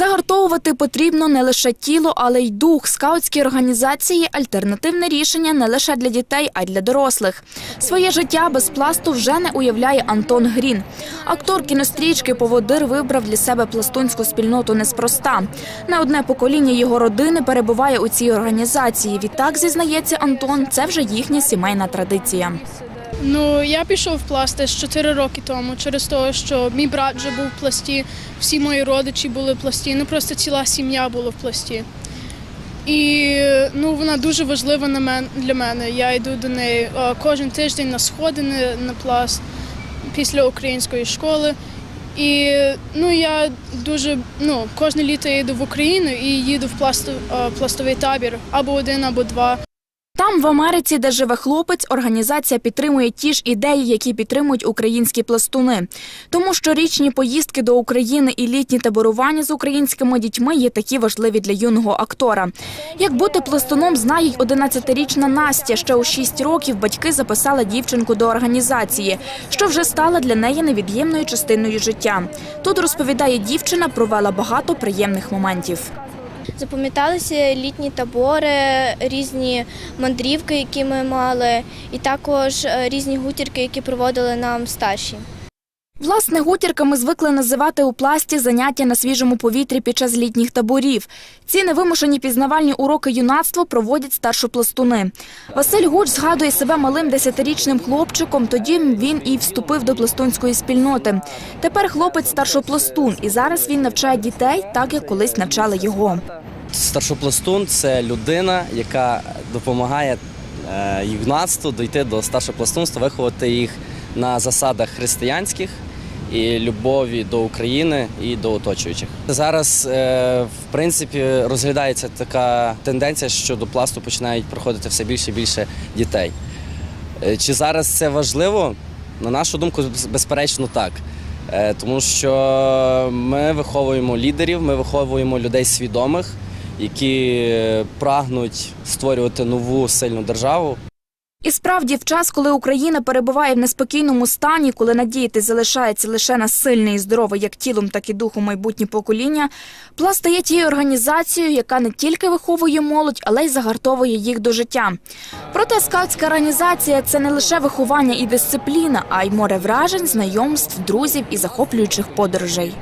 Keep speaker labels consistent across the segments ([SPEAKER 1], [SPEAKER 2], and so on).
[SPEAKER 1] Загартовувати потрібно не лише тіло, але й дух. Скаутські організації альтернативне рішення не лише для дітей, а й для дорослих. Своє життя без пласту вже не уявляє Антон Грін. Актор кінострічки Поводир вибрав для себе пластунську спільноту неспроста. Не одне покоління його родини перебуває у цій організації. Відтак зізнається Антон, це вже їхня сімейна традиція.
[SPEAKER 2] Ну, я пішов в пласти з 4 роки тому, через те, що мій брат вже був в пласті, всі мої родичі були в пласті, ну просто ціла сім'я була в пласті. І ну, вона дуже важлива на мен, для мене. Я йду до неї кожен тиждень на сходи на, пласт після української школи. І ну, я дуже ну, кожне літо я йду в Україну і їду в пластовий табір або один, або два.
[SPEAKER 1] Там, в Америці, де живе хлопець, організація підтримує ті ж ідеї, які підтримують українські пластуни. Тому щорічні поїздки до України і літні таборування з українськими дітьми є такі важливі для юного актора. Як бути пластуном, знає й 11-річна Настя. Ще у 6 років батьки записали дівчинку до організації, що вже стала для неї невід'ємною частиною життя. Тут розповідає дівчина, провела багато приємних моментів.
[SPEAKER 3] Запам'яталися літні табори, різні мандрівки, які ми мали, і також е, різні гутірки, які проводили нам старші.
[SPEAKER 1] Власне, гутірками звикли називати у пласті заняття на свіжому повітрі під час літніх таборів. Ці невимушені пізнавальні уроки юнацтва проводять старшопластуни. Василь Гуч згадує себе малим десятирічним хлопчиком. Тоді він і вступив до пластунської спільноти. Тепер хлопець старшопластун, і зараз він навчає дітей, так як колись навчали його.
[SPEAKER 4] Старшопластун це людина, яка допомагає е, юнацтву дійти до старшопластунства, виховати їх на засадах християнських і любові до України і до оточуючих. Зараз, е, в принципі, розглядається така тенденція, що до пласту починають приходити все більше і більше дітей. Е, Чи зараз це важливо? На нашу думку, безперечно, так. Е, Тому що ми виховуємо лідерів, ми виховуємо людей свідомих, які прагнуть створювати нову сильну державу.
[SPEAKER 1] І справді, в час, коли Україна перебуває в неспокійному стані, коли надіяти залишається лише на сильне і здорове як тілом, так і духом майбутнє покоління, пласт стає тією організацією, яка не тільки виховує молодь, але й загартовує їх до життя. Проте скаутська організація це не лише виховання і дисципліна, а й море вражень, знайомств, друзів і захоплюючих подорожей.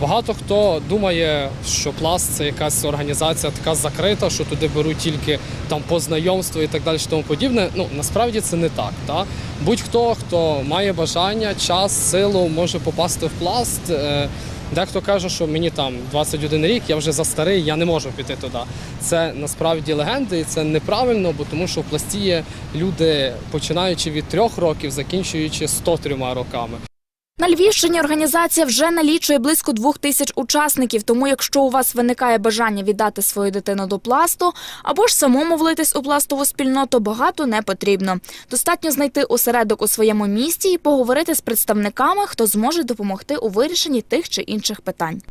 [SPEAKER 5] Багато хто думає, що пласт це якась організація така закрита, що туди беруть тільки там по знайомству і так далі, тому подібне. Ну насправді це не так. Та? Будь-хто, хто має бажання, час, силу, може попасти в пласт. Е, Дехто каже, що мені там 21 рік, я вже за старий, я не можу піти туди. Це насправді легенди, і це неправильно, бо тому що в пласті є люди, починаючи від трьох років, закінчуючи 103 роками.
[SPEAKER 1] На Львівщині організація вже налічує близько двох тисяч учасників. Тому, якщо у вас виникає бажання віддати свою дитину до пласту або ж самому влитись у пластову спільноту, багато не потрібно. Достатньо знайти осередок у своєму місті і поговорити з представниками, хто зможе допомогти у вирішенні тих чи інших питань.